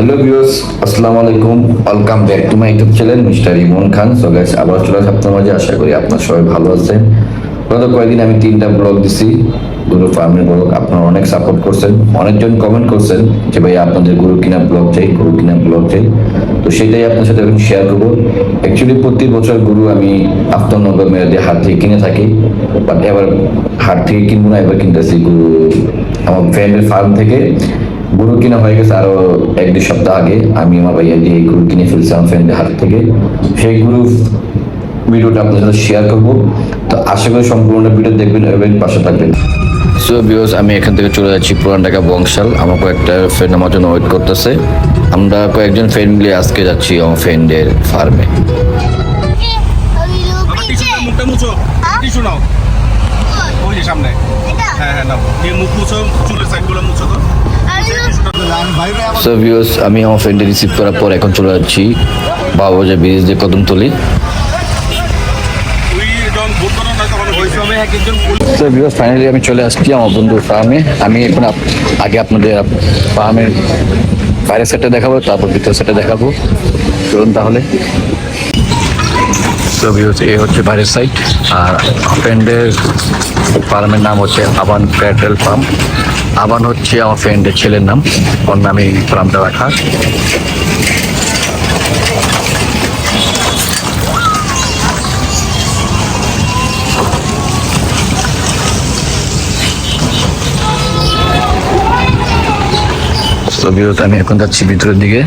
Hello viewers আসসালামু আলাইকুম welcome back to my YouTube channel mister Emon Khan so guys আবার চলে আসলাম আপনার মাঝে। আশা করি আপনারা সবাই ভালো আছেন। গত কয়েকদিন আমি তিনটা ব্লগ দিছি। গরু ফার্মের ব্লগ। আপনারা অনেক সাপোর্ট করছেন। অনেকজন কমেন্ট করছেন যে, ভাই, আপনাদের গরু কিনা ব্লগ চাই, গরু কিনা ব্লগ চাই। তো সেটাই আপনার সাথে এখন শেয়ার করব। অ্যাকচুয়ালি প্রতি বছর গরু আমি আফতারনগর মেয়াদে হাট থেকে কিনে থাকি। বাট এবার হাট থেকে কিনবো না, এবার কিনতেছি গরু। আমার ফ্রেন্ডের ফার্ম থেকে গরু কিনা হয়ে গেছে আরও এক দুই সপ্তাহ আগে। আমি আমার ভাইয়া দিয়ে গরু কিনে ফেলছিলাম ফ্রেন্ডের হাত থেকে। সেই গরু ভিডিওটা আপনাদের সাথে শেয়ার করব। তো আশা করি সম্পূর্ণ ভিডিও দেখবেন এবং পাশে থাকবেন। সো বিকজ আমি এখান থেকে চলে যাচ্ছি পুরান ঢাকা বংশাল। আমার কয়েকটা ফ্রেন্ড আমার জন্য ওয়েট করতেছে। আমরা কয়েকজন ফ্রেন্ড মিলে আজকে যাচ্ছি আমার ফ্রেন্ডের ফার্মে সামনে। হ্যাঁ হ্যাঁ নাও দিয়ে মুখ মুছো চুলের সাইডগুলো মুছো তো। সো ভিউস আমি আমার ফ্রেন্ডে রিসিভ করার পর এখন চলে যাচ্ছি বাবাজা ব্রিজ দিয়ে কদমতলি। তো ভিউয়ার্স ফাইনালি আমি চলে আসছি আমার বন্ধুর ফার্মে আমি এখন আগে আপনাদের ফার্মের বাইরের সেটটা দেখাবো, তারপর ভিতরের সেটটা দেখাবো। চলুন তাহলে। তো এই হচ্ছে বাইরের সাইড আর ফ্রেন্ডের ফার্মের নাম হচ্ছে আবান প্যাটেল ফার্ম আবান হচ্ছে আমার ফ্রেন্ডের ছেলের নাম, ওর নামে ফার্মটা রাখা আমি এখন যাচ্ছি ভিতরের দিকে।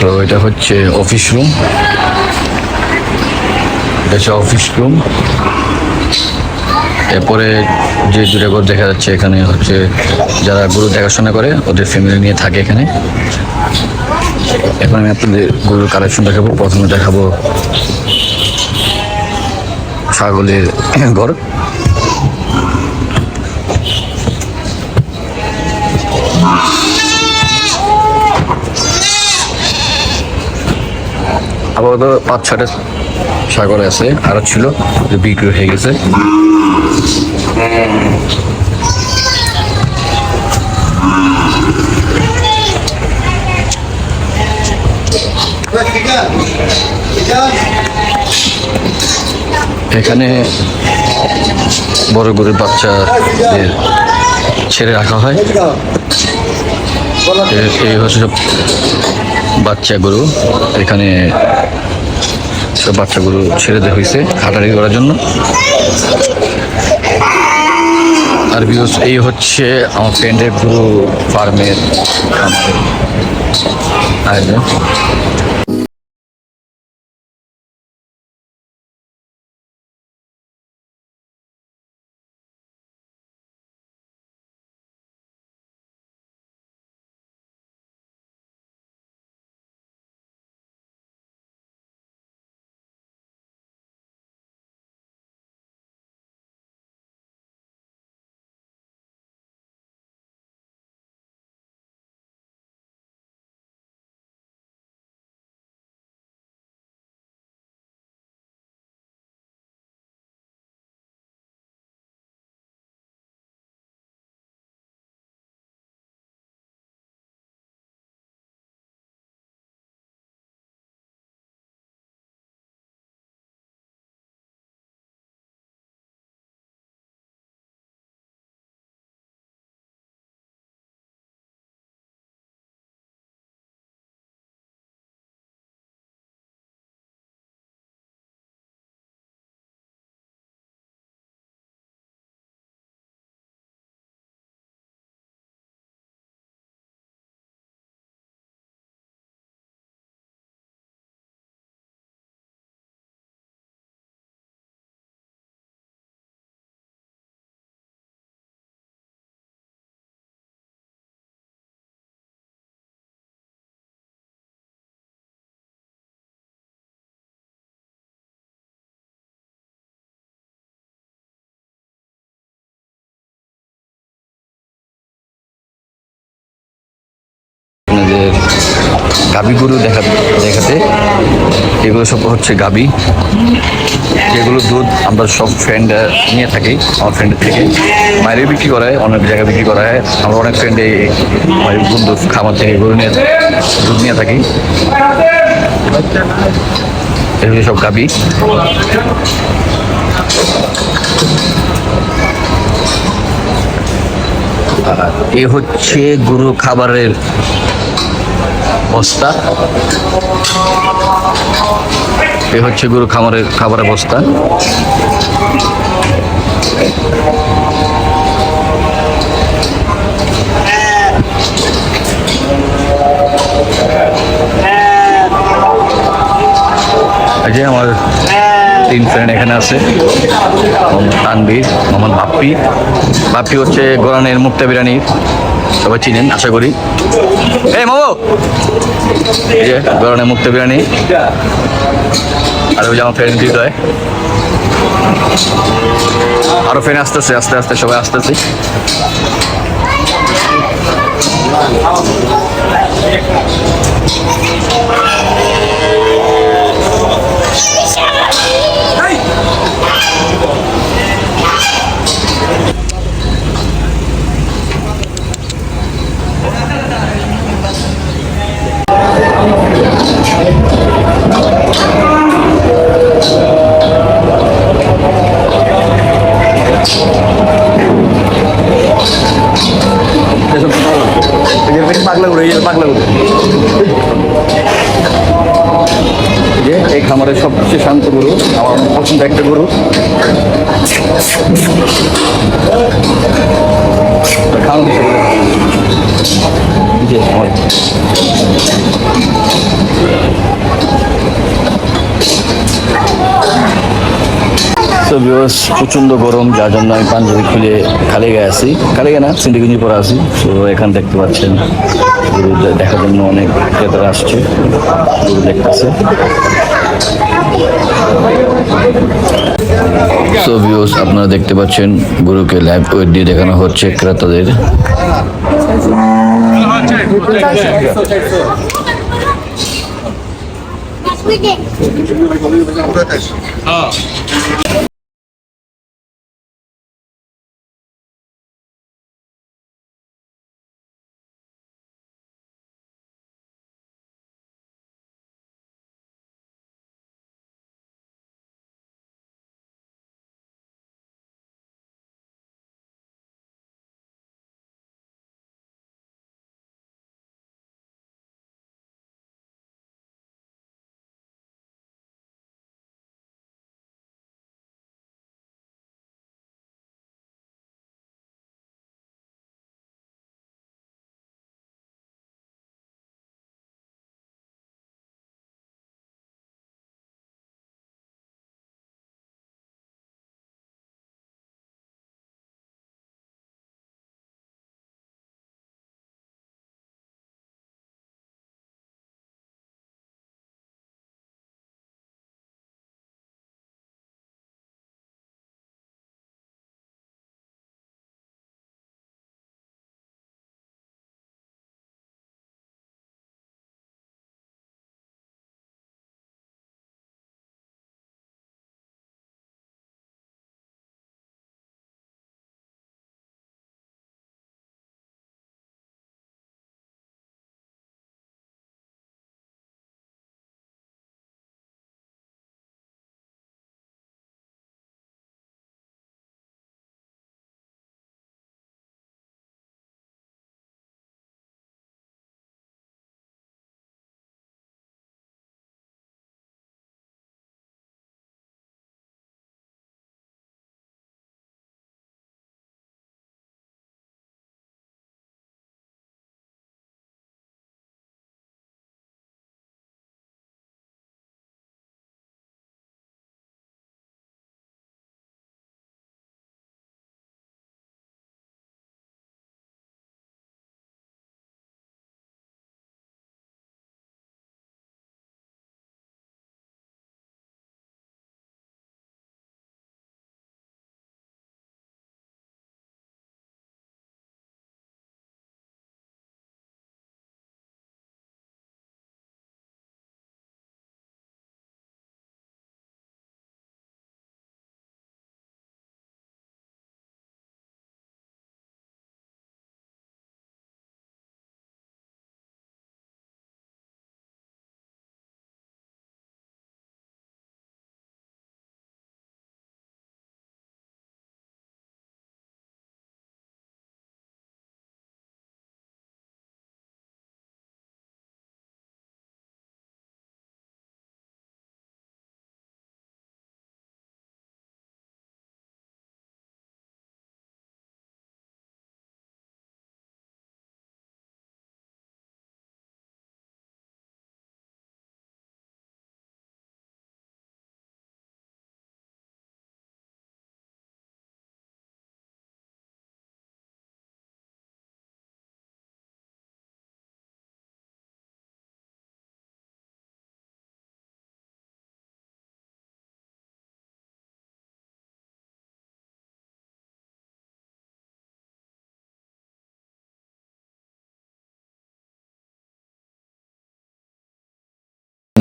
তো এটা হচ্ছে অফিস রুম এটা হচ্ছে অফিস রুম এরপরে যে দুটা ঘর দেখা যাচ্ছে এখানে হচ্ছে যারা গরু দেখাশোনা করে, ওদের ফ্যামিলি নিয়ে থাকে এখানে। এখন আমি আপনাদের গরুর কালেকশন দেখাবো। প্রথমে দেখাবো ছাগলের ঘর। আপাতত পাঁচ ছটা ছাগল আছে, আরও ছিল বিক্রি হয়ে গেছে। এখানে বড় গরুর বাচ্চা ছেড়ে রাখা হয়। এই হচ্ছে সব বাচ্চা গরু। এখানে সব বাচ্চা গরু ছেড়ে দেওয়া হয়েছে হাঁটাহাঁটি করার জন্য। আর বিকজ এই হচ্ছে আমার ফ্রেন্ডের গরু ফার্মের আয়োজন গাবি গরু দেখা দেখাতে। এগুলো সব হচ্ছে গাবি। যেগুলো দুধ আমরা সব ফ্রেন্ড নিয়ে থাকি, আমার ফ্রেন্ডের থেকে। বাইরে বিক্রি করা হয়, অনেক জায়গায় বিক্রি করা হয়। আমরা অনেক ফ্রেন্ডে বন্ধু খামার থেকে গরু নিয়ে দুধ নিয়ে থাকি। এগুলো সব গাবি। এ হচ্ছে গরু খাবারের বস্তা। এ হচ্ছে গরু খামারের খাবারের বস্তা। যে আমার তিন ফ্রেন্ড এখানে আছে। মোহাম্মদ তানবীর মোহাম্মদ বাপ্পি। বাপ্পি হচ্ছে গোরানের মুক্তা বিরিয়ানির সবাই চিনেন, আশা করি। গোরানের মুক্তা বিরিয়ানি আর ওই যে আমার ফ্রেন্ড হৃদয়। আরও ফ্রেন্ড আসতেছে, আস্তে আস্তে সবাই আসতেছে। তো ভিউয়ার্স প্রচণ্ড গরম যার জন্য আমি পাঞ্জাবি খুলে খালি গায়ে আছি। খালি গায়ে না সিন্ডি গঞ্জি পরে আছি। তো এখানে দেখতে পাচ্ছেন গরু দেখার জন্য অনেক ক্রেতারা আসছে গরু দেখতেছে। সো ভিউয়ার্স আপনারা দেখতে পাচ্ছেন গরুকে লাইভ ওয়েট দিয়ে দেখানো হচ্ছে ক্রেতাদের। হ্যাঁ।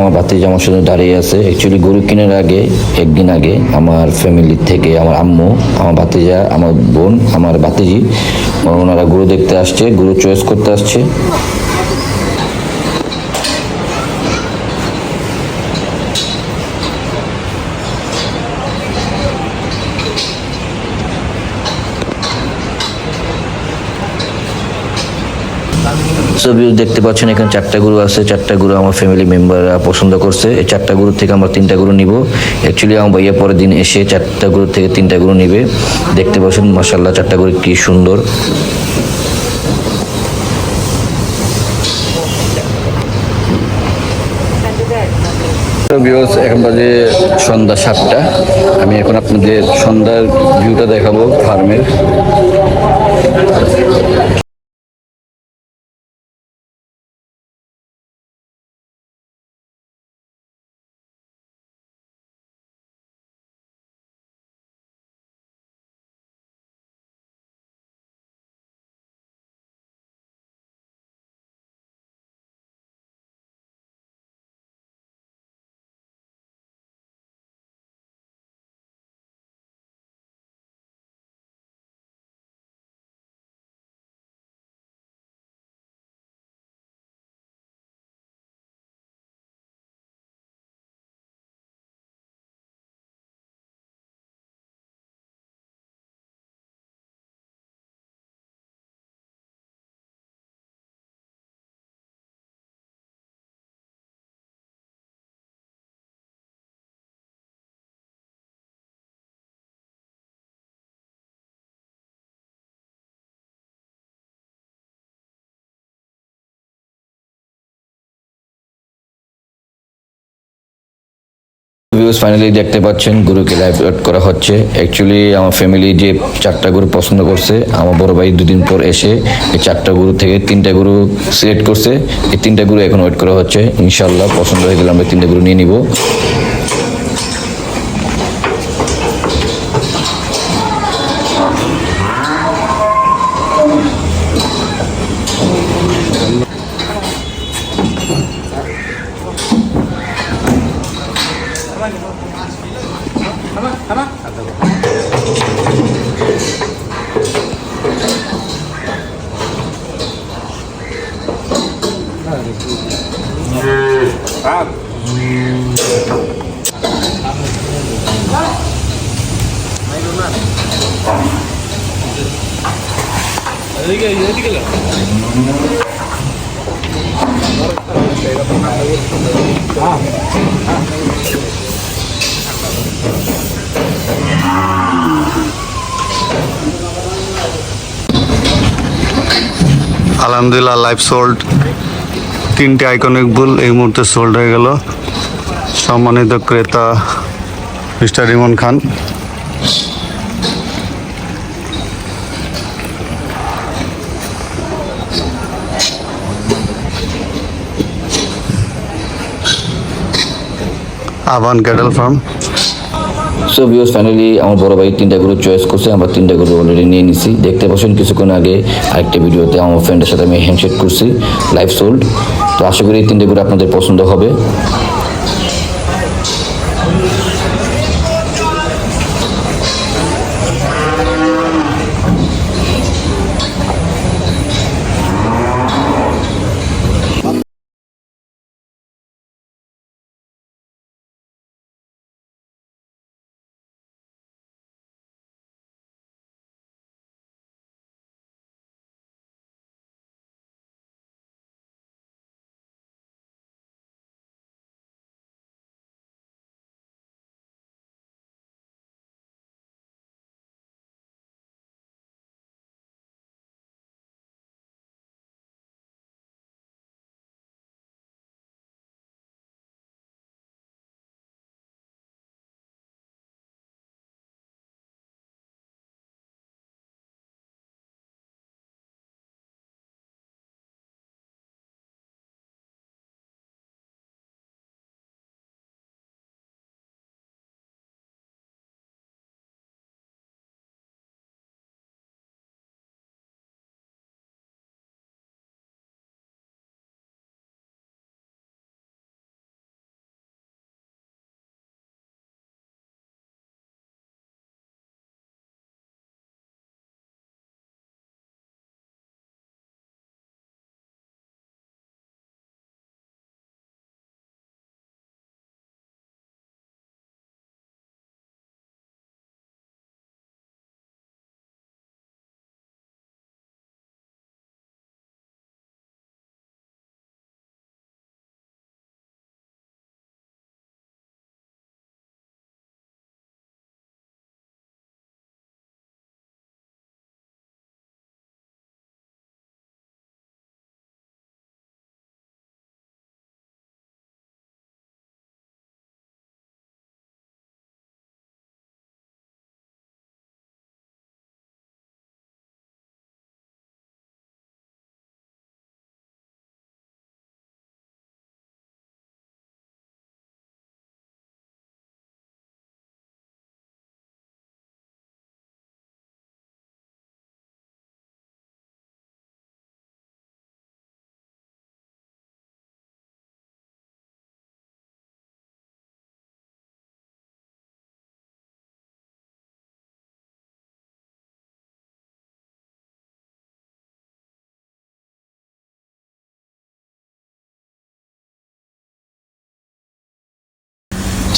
আমার ভাতিজা আমার শুধু দাঁড়িয়ে আছে। অ্যাকচুয়ালি গরু কেনার আগে, একদিন আগে আমার ফ্যামিলি থেকে আমার আম্মু, আমার ভাতিজা, আমার বোন, আমার ভাতিজি, ওনারা গরু দেখতে আসছে, গরু চয়েস করতে আসছে। সো দেখতে পাচ্ছেন, এখানে চারটা গরু আছে। চারটা গরু আমার ফ্যামিলি মেম্বাররা পছন্দ করছে। এই চারটা গরু থেকে আমরা তিনটা গরু নিব। অ্যাকচুয়ালি আমার ভাইয়া পরের দিন এসে চারটা গরু থেকে তিনটা গরু নিবে। দেখতে পাচ্ছেন মাসাল্লাহ চারটা গরু কি সুন্দর। এখন বাজে সন্ধ্যা সাতটা। আমি এখন আপনাদের সন্ধ্যার ভিউটা দেখাবো ফার্মের ভিউস ফাইনালি দেখতে পাচ্ছেন, গরুকে লাইভ লোড করা হচ্ছে। অ্যাকচুয়ালি আমার ফ্যামিলি যে চারটা গরু পছন্দ করছে, আমার বড় ভাই দুদিন পর এসে এই চারটা গরু থেকে তিনটা গরু সিলেক্ট করছে। এই তিনটা গরু এখন ওয়েট করা হচ্ছে। ইনশাল্লাহ পছন্দ হয়ে গেলে আমরা তিনটা গরু নিয়ে নিব। আলহামদুলিল্লাহ লাইভ সোল্ড তিনটে আইকনিক বুল এই মুহূর্তে সোল্ড হয়ে গেল। সম্মানিত ক্রেতা mister Rimon Khan. Aban cattle farm so views finally আমার বড় ভাই তিনটা গরু চয়েস করছে, আমরা তিনটা গরু অলরেডি নিয়ে নিছি। দেখতে পাচ্ছেন, কিছুক্ষণ আগে আরেকটা ভিডিওতে আমার ফ্রেন্ডের সাথে আমি হ্যান্ডশেক করছি লাইভ সোল্ড তো আশা করি এই তিনটে গরু আপনাদের পছন্দ হবে।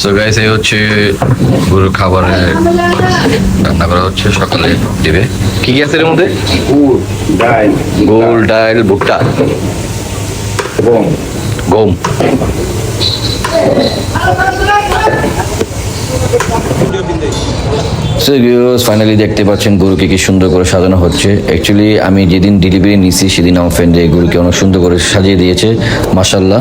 সো গাইস এই হচ্ছে গরুর খাবারে রান্না করা হচ্ছে সকালে দিবে। কি কি আছে এর মধ্যে? ডাল গোল ডাল ভুট্টা। এবং গম। ফাইনালি দেখতে পাচ্ছেন গরুকে কি সুন্দর করে সাজানো হচ্ছে। অ্যাকচুয়ালি আমি যেদিন ডেলিভারি নিছি সেদিন আমার ফ্রেন্ড এই গরুকে অনেক সুন্দর করে সাজিয়ে দিয়েছে। মাসাল্লাহ